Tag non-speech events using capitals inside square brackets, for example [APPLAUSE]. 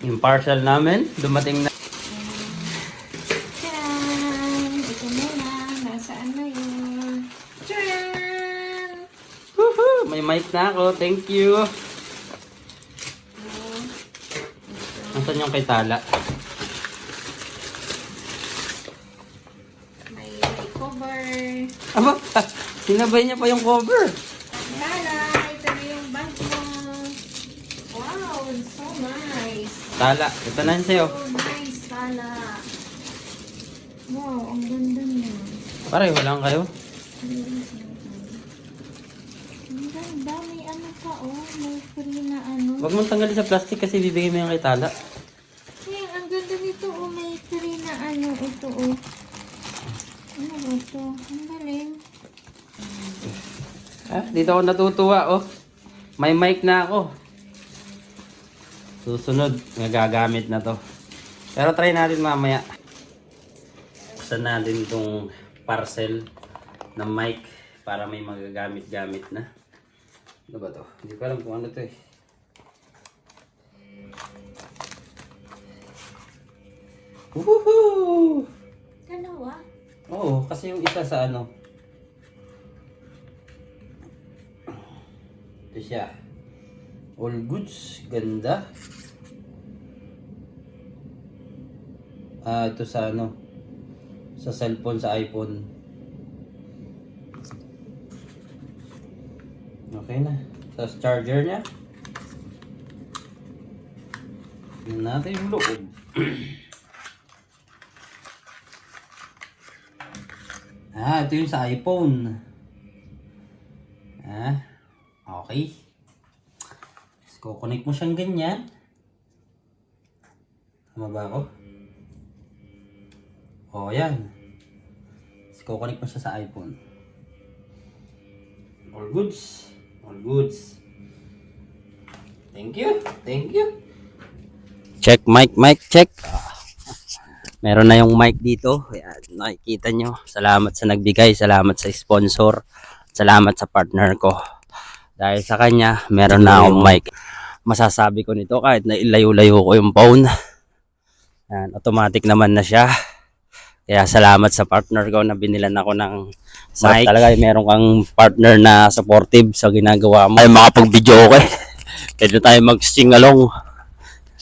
Yung parcel namin, dumating na. Tcharan! Ito muna. Nasaan na yun? Woohoo! May mic na ako. Thank you. Nasaan yung kay Tala? May cover. Aba, [LAUGHS] sinabay niya pa yung cover. Lala, ito na yung bag mo. Wow, it's so nice. Tala, ito na yun sa'yo. So nice, Lala. Wow, ang ganda niya. Pareho lang kayo. Ang ganda, may ano pa oh. May free na ano. Huwag mong tanggalin sa plastic kasi bibigay mo yung kay Tala. Hey, ang ganda nito oh. May free na ano. Ito oh. Ano ba ito? Ang galing. Ah, dito ako natutuwa, oh. May mic na ako. Susunod, nagagamit na to. Pero try natin mamaya. Buksan natin itong parcel ng mic para may magagamit-gamit na. Ano ba to? Hindi ko alam kung ano to eh. Woohoo! Dalawa? Oo, kasi yung isa sa ano. Ito siya. All goods. Ganda. Ah, ito sa ano. Sa cellphone, sa iPhone. Okay na. Sa charger niya. Tingnan natin yung loob. [CLEARS THROAT] Ah, ito yung sa iPhone. Ah, okay. Kukonect mo siyang ganyan. Tama ba ako? O, yan. Tapos kukonect mo siya sa iPhone. All goods. All goods. Thank you. Thank you. Check mic, mic, check. [LAUGHS] Meron na yung mic dito. Ayan, nakikita nyo. Salamat sa nagbigay. Salamat sa sponsor. Salamat sa partner ko. Dahil sa kanya, meron na akong mic. Masasabi ko nito kahit na ilayo-layo ko yung phone. Ayan, automatic naman na siya. Kaya salamat sa partner ko na binilan ako ng mic. Talaga meron kang partner na supportive sa ginagawa mo. Ay makapag-video ko eh. [LAUGHS] Pwede tayo mag-sing along.